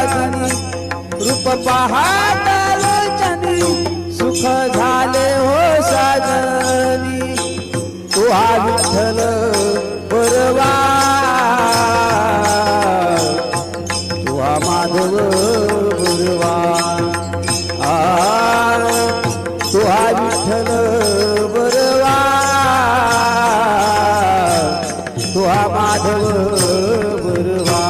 साजनी रूप पहाटलोचनी सुख झाले हो साजनी. तुहा विठ्ठल परवा. तुहा माधव गुरवा. आ तुहा विठ्ठल बरवा. तुहा माधव गुरवा.